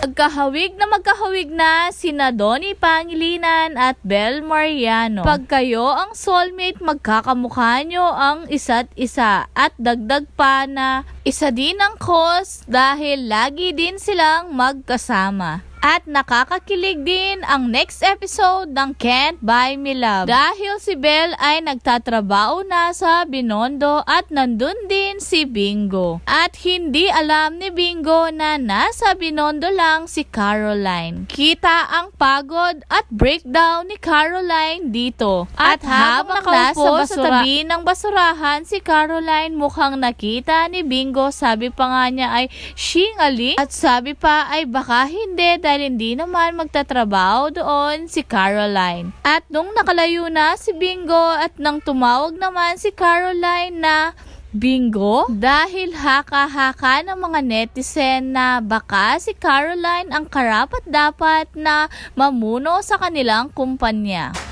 Magkahawig na magkahawig na sina Donnie Pangilinan at Bel Mariano. Pag kayo ang soulmate, magkakamukha nyo ang isa't isa. At dagdag pa na isa din ang cause dahil lagi din silang magkasama. At nakakakilig din ang next episode ng Can't Buy Me Love. Dahil si Belle ay nagtatrabaho na sa Binondo at nandun din si Bingo. At hindi alam ni Bingo na nasa Binondo lang si Caroline. Kita ang pagod at breakdown ni Caroline dito. At, habang nakaupo sa tabi ng basurahan si Caroline mukhang nakita ni Bingo. Sabi pa nga niya ay shingali. At sabi pa ay baka hindi dahil hindi naman magtatrabaho doon si Caroline. At nung nakalayo na si Bingo at nang tumawag naman si Caroline na Bingo? Dahil haka-haka ng mga netizen na baka si Caroline ang karapat dapat na mamuno sa kanilang kumpanya.